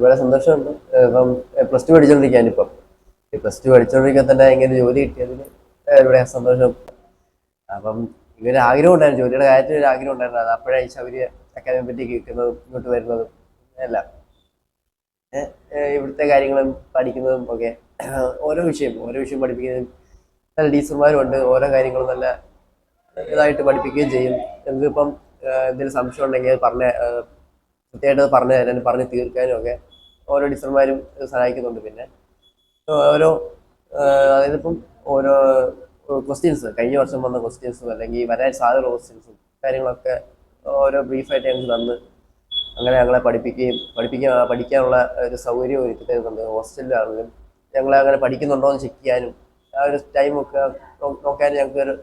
ഒരുപാട് സന്തോഷമുണ്ട്. ഇപ്പം പ്ലസ് ടു പഠിച്ചുകൊണ്ടിരിക്കാൻ ഇപ്പം. പ്ലസ് ടു പഠിച്ചുകൊണ്ടിരിക്കാൻ തന്നെ ഇങ്ങനെ ജോലി കിട്ടിയതിൽ ഒരുപാട് സന്തോഷം. അപ്പം ഇങ്ങനെ ആഗ്രഹം ഉണ്ടായിരുന്നു. ജോലിയുടെ കാര്യത്തിൽ ഒരു ആഗ്രഹം ഉണ്ടായിരുന്നു. അത് അപ്പോഴാണ് ശബരി അക്കാദമിയെ പറ്റി കേൾക്കുന്നതും ഇങ്ങോട്ട് വരുന്നതും എല്ലാം. ഇവിടുത്തെ കാര്യങ്ങളും പഠിക്കുന്നതും ഒക്കെ ഓരോ വിഷയം ഓരോ വിഷയം പഠിപ്പിക്കുന്നതും നല്ല ടീച്ചർമാരുണ്ട്. ഓരോ കാര്യങ്ങളും നല്ല ഇതായിട്ട് പഠിപ്പിക്കുകയും ചെയ്യും. നമുക്കിപ്പം എന്തെങ്കിലും സംശയം ഉണ്ടെങ്കിൽ പറഞ്ഞ കൃത്യമായിട്ട് പറഞ്ഞു തരാനും പറഞ്ഞ് തീർക്കാനും ഒക്കെ ഓരോ ടീച്ചർമാരും സഹായിക്കുന്നുണ്ട് പിന്നെ. ഓരോ അതായത് ഇപ്പം ഓരോ ക്വസ്റ്റ്യൻസ് കഴിഞ്ഞ വർഷം വന്ന ക്വസ്റ്റ്യൻസും അല്ലെങ്കിൽ വരാൻ സാധ്യതയുള്ള ക്വസ്റ്റ്യൻസും കാര്യങ്ങളൊക്കെ ഓരോ ബ്രീഫായിട്ട് ഞങ്ങൾക്ക് തന്ന് അങ്ങനെ ഞങ്ങളെ പഠിപ്പിക്കുകയും പഠിപ്പിക്കാൻ പഠിക്കാനുള്ള ഒരു സൗകര്യം ഒരുക്കി തരുന്നുണ്ട്. ഹോസ്റ്റലിലാണെങ്കിലും ഞങ്ങളെ അങ്ങനെ പഠിക്കുന്നുണ്ടോ എന്ന് ചെക്ക് ചെയ്യാനും ആ ഒരു ടൈമൊക്കെ നോക്കാൻ ഞങ്ങൾക്ക് ഒരു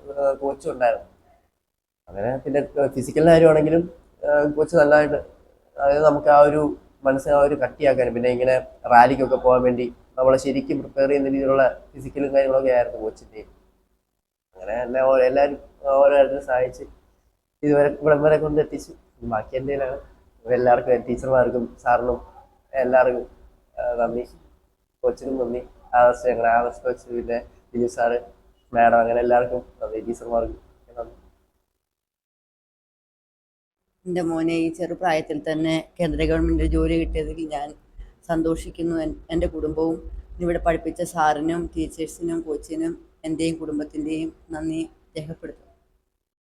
കോച്ചും ഉണ്ടായിരുന്നു. അങ്ങനെ പിന്നെ ഫിസിക്കൽ കാര്യമാണെങ്കിലും കോച്ച് നല്ലതായിട്ട് അതായത് നമുക്ക് ആ ഒരു മനസ്സിനെ ഒരു കട്ടിയാക്കാനും പിന്നെ ഇങ്ങനെ റാലിക്കൊക്കെ പോകാൻ വേണ്ടി നമ്മളെ ശരിക്കും പ്രിപ്പയർ ചെയ്യുന്ന രീതിയിലുള്ള ഫിസിക്കലും കാര്യങ്ങളൊക്കെ ആയിരുന്നു കോച്ചിന്റെ. അങ്ങനെ എല്ലാം എല്ലാവരും ഓരോരുത്തരും സഹായിച്ച് ഇതുവരെ ഇവിടം വരെ കൊണ്ട് എത്തിച്ചു. ബാക്കി എന്തെങ്കിലും എല്ലാവർക്കും ടീച്ചർമാർക്കും സാറിനും എല്ലാവർക്കും നന്ദി. കോച്ചിനും നന്ദി. ആദർശ് ഞങ്ങളുടെ ആദർശ് കോച്ച് പിന്നെ ബിജു സാറ് മാഡം അങ്ങനെ എല്ലാവർക്കും നന്ദി ടീച്ചർമാർക്കും. എന്റെ മോനെ ഈ ചെറുപ്രായത്തിൽ തന്നെ കേന്ദ്ര ഗവൺമെന്റ് ജോലി കിട്ടിയതിൽ ഞാൻ സന്തോഷിക്കുന്നു. എന്റെ കുടുംബവും ഇവിടെ പഠിപ്പിച്ച സാറിനും ടീച്ചേഴ്സിനും കോച്ചിനും എന്റെയും കുടുംബത്തിന്റെയും നന്ദി രേഖപ്പെടുത്തുന്നു.